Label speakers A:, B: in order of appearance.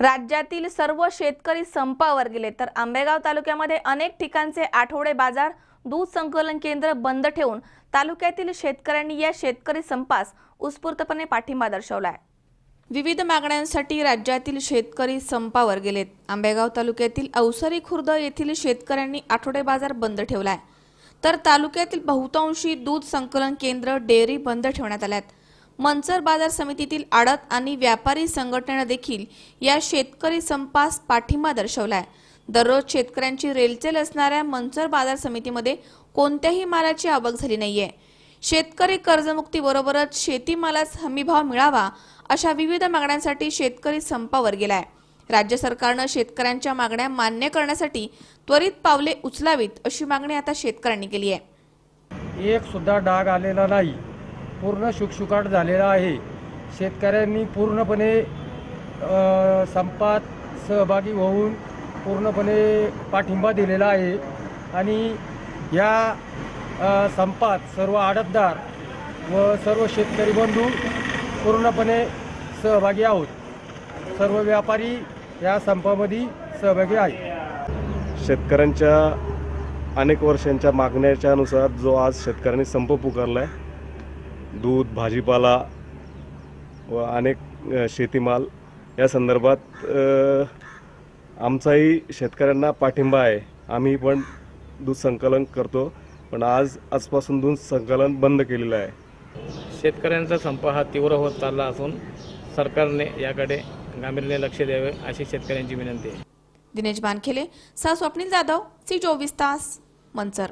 A: राज्यातील सर्व शेतकरी संपावर गेले. तर आंबेगाव तालुक्यामध्ये अनेक ठिकाणचे आठवडे बाजार दूध संकलन केंद्र बंद ठेवून तालुक्यातील शेतकऱ्यांनी या शेतकरी संपास उत्स्फूर्तपणे पाठिंबा दर्शवला आहे विविध मागण्यांसाठी राज्यातील शेतकरी संपावर गेलेत आंबेगाव तालुक्यातील अवसरी खुर्द येथील शेतकऱ्यांनी आठवडे बाजार बंद ठेवलाय. तर तालुक्यातील बहुतांशी दूध संकलन केंद्र डेअरी बंद ठेवण्यात आल्या आहेत मंचर बाजार समितीतील आडत आणि व्यापारी संघटनेनं देखील या शेतकरी संपास पाठिंबा दर्शवलाय. दररोज शेतकऱ्यांची रेलचेल असणाऱ्या मंचर बाजार समितीमध्ये कोणत्याही मालाची आवक झाली नाहीये. शेतकरी कर्जमुक्तीबरोबरच शेतीमालास हमीभाव मिळावा अशा विविध मागण्यांसाठी शेतकरी संपावर गेलाय. राज्य सरकारनं शेतकऱ्यांच्या मागण्या मान्य करण्यासाठी त्वरित पावले उचलावीत अशी मागणी आता शेतकऱ्यांनी केली आहे.
B: एक सुद्धा डाग आलेला नाही. पूर्ण शुकशुकाट झालेला आहे. शेतकऱ्यांनी पूर्णपणे संपात सहभागी होऊन पूर्णपणे पाठिंबा दिलेला आहे. आणि या संपात सर्व आडतदार व सर्व शेतकरी बंधू पूर्णपणे सहभागी आहोत. सर्व व्यापारी या संपामध्ये सहभागी आहेत.
C: शेतकऱ्यांच्या अनेक वर्षांच्या मागण्याच्या अनुसार जो आज शेतकऱ्यांनी संप पुकारला आहे दूध भाजीपाला व अनेक शेतीमाल या संदर्भात आमचाही शेतकऱ्यांना पाठिंबा आहे. आम्ही पण दूध संकलन करतो पण आज आजपासून दूध संकलन बंद केलेलं आहे.
D: शेतकऱ्यांचा संप हा तीव्र होत चालला असून सरकारने याकडे गांभीर्याने लक्ष द्यावे अशी शेतकऱ्यांची विनंती आहे.
A: दिनेश बानखेले सह स्वप्नील जाधव सी चोवीस तास मंचर.